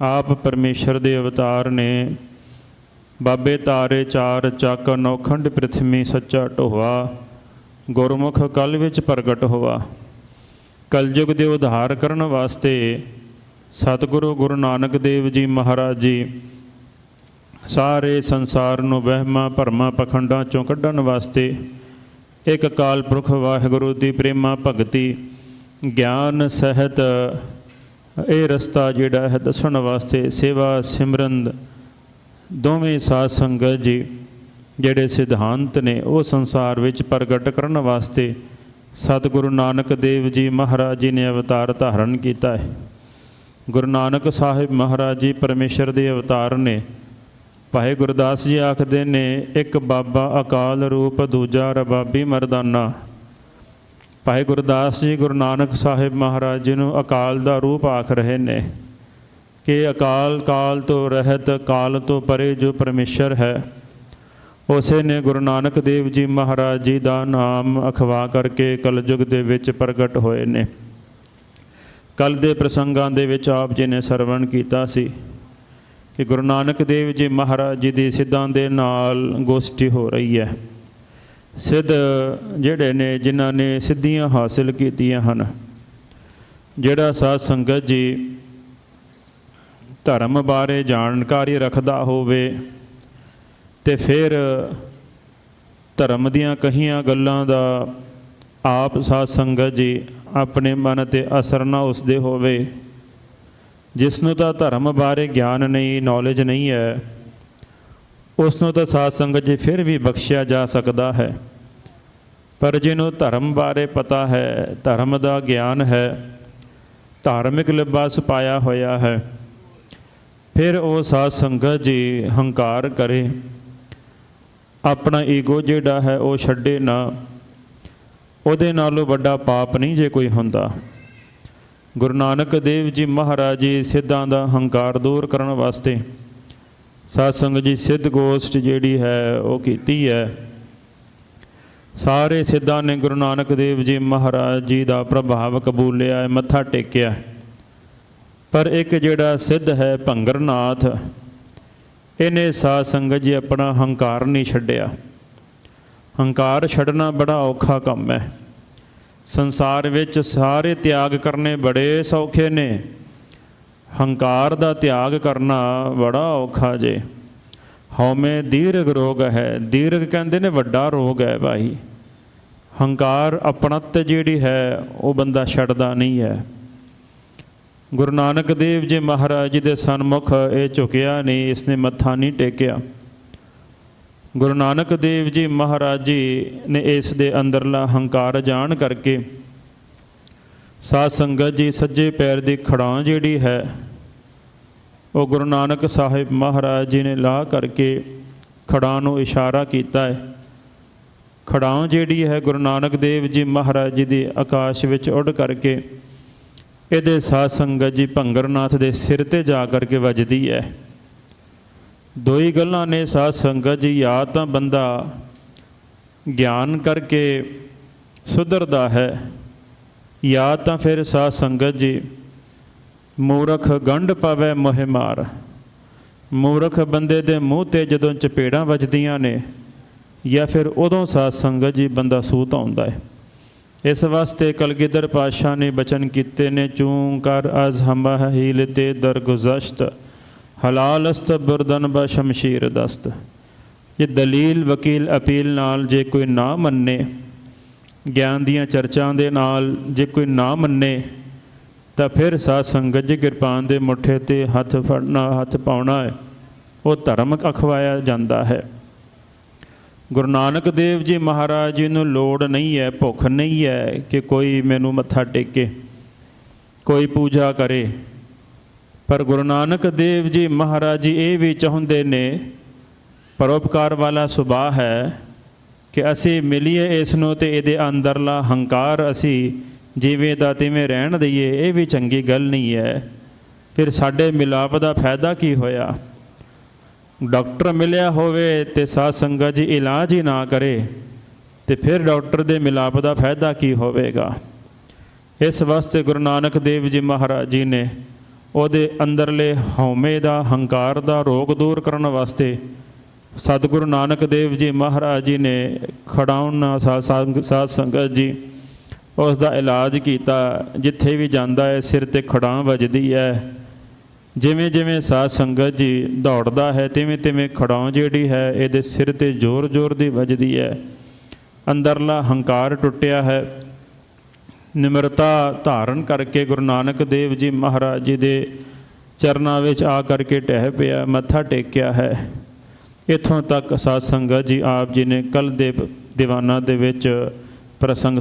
ਆਪ ਪਰਮੇਸ਼ਰ ਦੇ ਅਵਤਾਰ ਨੇ। ਬਾਬੇ ਤਾਰੇ ਚਾਰ ਚੱਕ ਨੌਖੰਡ ਪ੍ਰਿਥਵੀ ਸੱਚਾ ਢੋਵਾ ਗੁਰਮੁਖ ਕਲ ਵਿੱਚ ਪ੍ਰਗਟ ਹੋਵਾ ਕਲਯੁਗ ਦੇ ਉਧਾਰ ਕਰਨ ਵਾਸਤੇ ਸਤਿਗੁਰੂ ਗੁਰੂ ਨਾਨਕ ਦੇਵ ਜੀ ਮਹਾਰਾਜ ਜੀ ਸਾਰੇ ਸੰਸਾਰ ਨੂੰ ਵਹਿਮਾਂ ਭਰਮਾਂ ਪਖੰਡਾਂ ਚੋਂ ਕੱਢਣ ਵਾਸਤੇ ਇੱਕ ਕਾਲ ਪੁਰਖ ਵਾਹਿਗੁਰੂ ਦੀ ਪ੍ਰੇਮਾ ਭਗਤੀ, ਗਿਆਨ ਸਹਿਤ ਇਹ ਰਸਤਾ ਜਿਹੜਾ ਹੈ ਦੱਸਣ ਵਾਸਤੇ ਸੇਵਾ ਸਿਮਰਨ ਦੋਵੇਂ ਸਾਧ ਸੰਗਤ ਜੀ ਜਿਹੜੇ ਸਿਧਾਂਤ ਨੇ, ਉਹ ਸੰਸਾਰ ਵਿੱਚ ਪ੍ਰਗਟ ਕਰਨ ਵਾਸਤੇ ਸਤਿਗੁਰੂ ਨਾਨਕ ਦੇਵ ਜੀ ਮਹਾਰਾਜ ਜੀ ਨੇ ਅਵਤਾਰ ਧਾਰਨ ਕੀਤਾ ਹੈ। ਗੁਰੂ ਨਾਨਕ ਸਾਹਿਬ ਮਹਾਰਾਜ ਜੀ ਪਰਮੇਸ਼ਰ ਦੇ ਅਵਤਾਰ ਨੇ। ਭਾਈ ਗੁਰਦਾਸ ਜੀ ਆਖਦੇ ਨੇ, ਇੱਕ ਬਾਬਾ ਅਕਾਲ ਰੂਪ, ਦੂਜਾ ਰਬਾਬੀ ਮਰਦਾਨਾ। ਭਾਈ ਗੁਰਦਾਸ ਜੀ, ਗੁਰੂ ਨਾਨਕ ਸਾਹਿਬ ਮਹਾਰਾਜ ਜੀ ਨੂੰ ਅਕਾਲ ਦਾ ਰੂਪ ਆਖ ਰਹੇ ਨੇ ਕਿ ਅਕਾਲ ਕਾਲ ਤੋਂ ਰਹਿਤ, ਕਾਲ ਤੋਂ ਪਰੇ ਜੋ ਪਰਮੇਸ਼ਰ ਹੈ, ਉਸੇ ਨੇ ਗੁਰੂ ਨਾਨਕ ਦੇਵ ਜੀ ਮਹਾਰਾਜ ਜੀ ਦਾ ਨਾਮ ਅਖਵਾ ਕਰਕੇ ਕਲਯੁਗ ਦੇ ਵਿੱਚ ਪ੍ਰਗਟ ਹੋਏ ਨੇ। ਕੱਲ ਦੇ ਪ੍ਰਸੰਗਾਂ ਦੇ ਵਿੱਚ ਆਪ ਜੀ ਨੇ ਸਰਵਣ ਕੀਤਾ ਸੀ ਕਿ ਗੁਰੂ ਨਾਨਕ ਦੇਵ ਜੀ ਮਹਾਰਾਜ ਜੀ ਦੀ ਸਿੱਧਾਂ ਦੇ ਨਾਲ ਗੋਸ਼ਟੀ ਹੋ ਰਹੀ ਹੈ। ਸਿੱਧ ਜਿਹੜੇ ਨੇ, ਜਿਨ੍ਹਾਂ ਨੇ ਸਿੱਧੀਆਂ ਹਾਸਲ ਕੀਤੀਆਂ ਹਨ, ਜਿਹੜਾ ਸਾਧ ਸੰਗਤ ਜੀ ਧਰਮ ਬਾਰੇ ਜਾਣਕਾਰੀ ਰੱਖਦਾ ਹੋਵੇ ਤੇ ਫਿਰ ਧਰਮ ਦੀਆਂ ਕਹੀਆਂ ਗੱਲਾਂ ਦਾ ਆਪ ਸਾਧ ਸੰਗਤ ਜੀ ਆਪਣੇ ਮਨ ਤੇ ਅਸਰ ਨਾ ਉਸਦੇ ਹੋਵੇ ਜਿਸ ਨੂੰ ਤਾਂ ਧਰਮ ਬਾਰੇ ਗਿਆਨ ਨਹੀਂ ਨੌਲੇਜ ਨਹੀਂ ਹੈ ਉਸ ਨੂੰ ਤਾਂ ਸਾਧ ਸੰਗਤ ਜੀ ਫਿਰ ਵੀ ਬਖਸ਼ਿਆ ਜਾ ਸਕਦਾ ਹੈ। ਪਰ ਜਿਹਨੂੰ ਧਰਮ ਬਾਰੇ ਪਤਾ ਹੈ, ਧਰਮ ਦਾ ਗਿਆਨ ਹੈ, ਧਾਰਮਿਕ ਲਿਬਾਸ ਪਾਇਆ ਹੋਇਆ ਹੈ, ਫਿਰ ਉਹ ਸਾਧ ਸੰਗਤ ਜੀ ਹੰਕਾਰ ਕਰੇ। ਆਪਣਾ ਈਗੋ ਜਿਹੜਾ ਹੈ ਉਹ ਛੱਡੇ ਨਾ, ਉਹਦੇ ਨਾਲੋਂ ਵੱਡਾ ਪਾਪ ਨਹੀਂ ਜੇ ਕੋਈ ਹੁੰਦਾ। ਗੁਰੂ ਨਾਨਕ ਦੇਵ ਜੀ ਮਹਾਰਾਜ ਜੀ ਸਿੱਧਾਂ ਦਾ ਹੰਕਾਰ ਦੂਰ ਕਰਨ ਵਾਸਤੇ ਸਾਧ ਸੰਗਤ ਜੀ, ਸਿੱਧ ਗੋਸ਼ਟ ਜਿਹੜੀ ਹੈ, ਉਹ ਕੀਤੀ ਹੈ। ਸਾਰੇ ਸਿੱਧਾਂ ਨੇ ਗੁਰੂ ਨਾਨਕ ਦੇਵ ਜੀ ਮਹਾਰਾਜ ਜੀ ਦਾ ਪ੍ਰਭਾਵ ਕਬੂਲਿਆ, ਮੱਥਾ ਟੇਕਿਆ। ਪਰ ਇੱਕ ਜਿਹੜਾ ਸਿੱਧ ਹੈ ਭੰਗਰਨਾਥ, ਇਹਨੇ ਸਾਧ ਸੰਗਤ ਜੀ ਆਪਣਾ ਹੰਕਾਰ ਨਹੀਂ ਛੱਡਿਆ। ਹੰਕਾਰ ਛੱਡਣਾ ਬੜਾ ਔਖਾ ਕੰਮ ਹੈ। ਸੰਸਾਰ ਵਿੱਚ ਸਾਰੇ ਤਿਆਗ ਕਰਨੇ ਬੜੇ ਸੌਖੇ ਨੇ। ਹੰਕਾਰ ਦਾ ਤਿਆਗ ਕਰਨਾ ਬੜਾ ਔਖਾ ਜੇ। ਹਉਮੈ ਦੀਰਗ ਰੋਗ ਹੈ। ਦੀਰਗ ਕਹਿੰਦੇ ਨੇ ਵੱਡਾ ਰੋਗ ਹੈ ਭਾਈ। ਹੰਕਾਰ ਆਪਣਤ ਜਿਹੜੀ ਹੈ, ਉਹ ਬੰਦਾ ਛੱਡਦਾ ਨਹੀਂ ਹੈ। ਗੁਰੂ ਨਾਨਕ ਦੇਵ ਜੀ ਮਹਾਰਾਜ ਜੀ ਦੇ ਸਨਮੁਖ ਇਹ ਝੁਕਿਆ ਨਹੀਂ, ਇਸਨੇ ਮੱਥਾ ਨਹੀਂ ਟੇਕਿਆ। ਗੁਰੂ ਨਾਨਕ ਦੇਵ ਜੀ ਮਹਾਰਾਜ ਜੀ ਨੇ ਇਸ ਦੇ ਅੰਦਰਲਾ ਹੰਕਾਰ ਜਾਣ ਕਰਕੇ ਸਾਧ ਸੰਗਤ ਜੀ ਸੱਜੇ ਪੈਰ ਦੀ ਖੜਾਂ ਜਿਹੜੀ ਹੈ ਉਹ ਗੁਰੂ ਨਾਨਕ ਸਾਹਿਬ ਮਹਾਰਾਜ ਜੀ ਨੇ ਲਾ ਕਰਕੇ ਖੜਾਂ ਨੂੰ ਇਸ਼ਾਰਾ ਕੀਤਾ ਹੈ। ਖੜਾਂ ਜਿਹੜੀ ਹੈ ਗੁਰੂ ਨਾਨਕ ਦੇਵ ਜੀ ਮਹਾਰਾਜ ਜੀ ਦੀ ਆਕਾਸ਼ ਵਿੱਚ ਉੱਡ ਕਰਕੇ ਇਹਦੇ ਸਾਧ ਸੰਗਤ ਜੀ ਭੰਗਰਨਾਥ ਦੇ ਸਿਰ ਤੇ ਜਾ ਕਰਕੇ ਵੱਜਦੀ ਹੈ। ਦੋ ਹੀ ਗੱਲਾਂ ਨੇ ਸਾਧ ਸੰਗਤ ਜੀ, ਜਾਂ ਤਾਂ ਬੰਦਾ ਗਿਆਨ ਕਰਕੇ ਸੁਧਰਦਾ ਹੈ, ਜਾਂ ਤਾਂ ਫਿਰ ਸਾਧ ਸੰਗਤ ਜੀ ਮੂਰਖ ਗੰਢ ਪਵੇ ਮੋਹਿ ਮਾਰ। ਮੂਰਖ ਬੰਦੇ ਦੇ ਮੂੰਹ ਤੇ ਜਦੋਂ ਚਪੇੜਾਂ ਵੱਜਦੀਆਂ ਨੇ ਜਾਂ ਫਿਰ ਉਦੋਂ ਸਾਧ ਸੰਗਤ ਜੀ ਬੰਦਾ ਸੂਤ ਆਉਂਦਾ ਹੈ। ਇਸ ਵਾਸਤੇ ਕਲਗੀਧਰ ਪਾਤਸ਼ਾਹ ਨੇ ਬਚਨ ਕੀਤੇ ਨੇ, ਚੂੰ ਕਰ ਅਜ਼ ਹਮਹ ਹੀਲ ਤੇ ਦਰਗੁਜ਼ਸ਼ਤ ਹਲਾਲ ਅਸਤ ਬੁਰਦਨ ਬ ਸ਼ਮਸ਼ੀਰ ਦਸਤ। ਇਹ ਦਲੀਲ ਵਕੀਲ ਅਪੀਲ ਨਾਲ ਜੇ ਕੋਈ ਨਾ ਮੰਨੇ, ਗਿਆਨ ਦੀਆਂ ਚਰਚਾਂ ਦੇ ਨਾਲ ਜੇ ਕੋਈ ਨਾ ਮੰਨੇ ਤਾਂ ਫਿਰ ਸਾਧ ਸੰਗਤ ਜੀ ਕਿਰਪਾਨ ਦੇ ਮੁੱਠੇ ਤੇ ਹੱਥ ਫੜਨਾ, ਹੱਥ ਪਾਉਣਾ ਹੈ। ਉਹ ਧਰਮ ਅਖਵਾਇਆ ਜਾਂਦਾ ਹੈ। ਗੁਰੂ ਨਾਨਕ ਦੇਵ ਜੀ ਮਹਾਰਾਜ ਜੀ ਨੂੰ ਲੋੜ ਨਹੀਂ ਹੈ, ਭੁੱਖ ਨਹੀਂ ਹੈ ਕਿ ਕੋਈ ਮੈਨੂੰ ਮੱਥਾ ਟੇਕੇ, ਕੋਈ ਪੂਜਾ ਕਰੇ। ਪਰ ਗੁਰੂ ਨਾਨਕ ਦੇਵ ਜੀ ਮਹਾਰਾਜ ਜੀ ਇਹ ਵੀ ਚਾਹੁੰਦੇ ਨੇ, ਪਰਉਪਕਾਰ ਵਾਲਾ ਸੁਭਾਅ ਹੈ ਕਿ ਅਸੀਂ ਮਿਲੀਏ ਇਸ ਨੂੰ ਤੇ ਇਹਦੇ ਅੰਦਰਲਾ ਹੰਕਾਰ ਅਸੀਂ ਜਿਵੇਂ ਦਾ ਤਿਵੇਂ ਰਹਿਣ ਦਈਏ, ਇਹ ਵੀ ਚੰਗੀ ਗੱਲ ਨਹੀਂ ਹੈ। ਫਿਰ ਸਾਡੇ ਮਿਲਾਪ ਦਾ ਫਾਇਦਾ ਕੀ ਹੋਇਆ? ਡਾਕਟਰ ਮਿਲਿਆ ਹੋਵੇ ਤੇ ਸਾਧ ਸੰਗਤ ਜੀ ਇਲਾਜ ਹੀ ਨਾ ਕਰੇ, ਤੇ ਫਿਰ ਡਾਕਟਰ ਦੇ ਮਿਲਾਪ ਦਾ ਫਾਇਦਾ ਕੀ ਹੋਵੇਗਾ? ਇਸ ਵਾਸਤੇ ਗੁਰੂ ਨਾਨਕ ਦੇਵ ਜੀ ਮਹਾਰਾਜ ਜੀ ਨੇ ਉਹਦੇ ਅੰਦਰਲੇ ਹਉਮੈ ਦਾ, ਹੰਕਾਰ ਦਾ ਰੋਗ ਦੂਰ ਕਰਨ ਵਾਸਤੇ ਸਤਿਗੁਰੂ ਨਾਨਕ ਦੇਵ ਜੀ ਮਹਾਰਾਜ ਜੀ ਨੇ ਖੜਾਉਣ ਨਾਲ ਸਾਧ ਸੰਗਤ ਜੀ ਉਸ ਦਾ ਇਲਾਜ ਕੀਤਾ, ਜਿੱਥੇ ਵੀ ਜਾਂਦਾ ਹੈ, ਸਿਰ ਤੇ ਖੜਾਂ ਵੱਜਦੀ ਹੈ। ਜਿਵੇਂ ਜਿਵੇਂ ਸਾਧ ਸੰਗਤ ਜੀ ਦੌੜਦਾ ਹੈ ਤਿਵੇਂ ਤਿਵੇਂ ਖੜਾਂ ਜਿਹੜੀ ਹੈ, ਇਹਦੇ ਸਿਰ ਤੇ ਜ਼ੋਰ-ਜ਼ੋਰ ਦੀ ਵੱਜਦੀ ਹੈ। ਅੰਦਰਲਾ ਹੰਕਾਰ ਟੁੱਟਿਆ ਹੈ। ਨਿਮਰਤਾ ਧਾਰਨ ਕਰਕੇ ਗੁਰੂ ਨਾਨਕ ਦੇਵ ਜੀ ਮਹਾਰਾਜ ਜੀ ਦੇ ਚਰਨਾਂ ਵਿੱਚ ਆ ਕਰਕੇ ਟਹਿ ਪਿਆ, ਮੱਥਾ ਟੇਕਿਆ ਹੈ। ਇਥੋਂ ਤੱਕ ਸਾਧ ਸੰਗਤ ਜੀ ਆਪ ਜੀ ਨੇ ਕੱਲ ਦੇ ਦੀਵਾਨਾਂ ਦੇ ਵਿੱਚ ਪ੍ਰਸੰਗ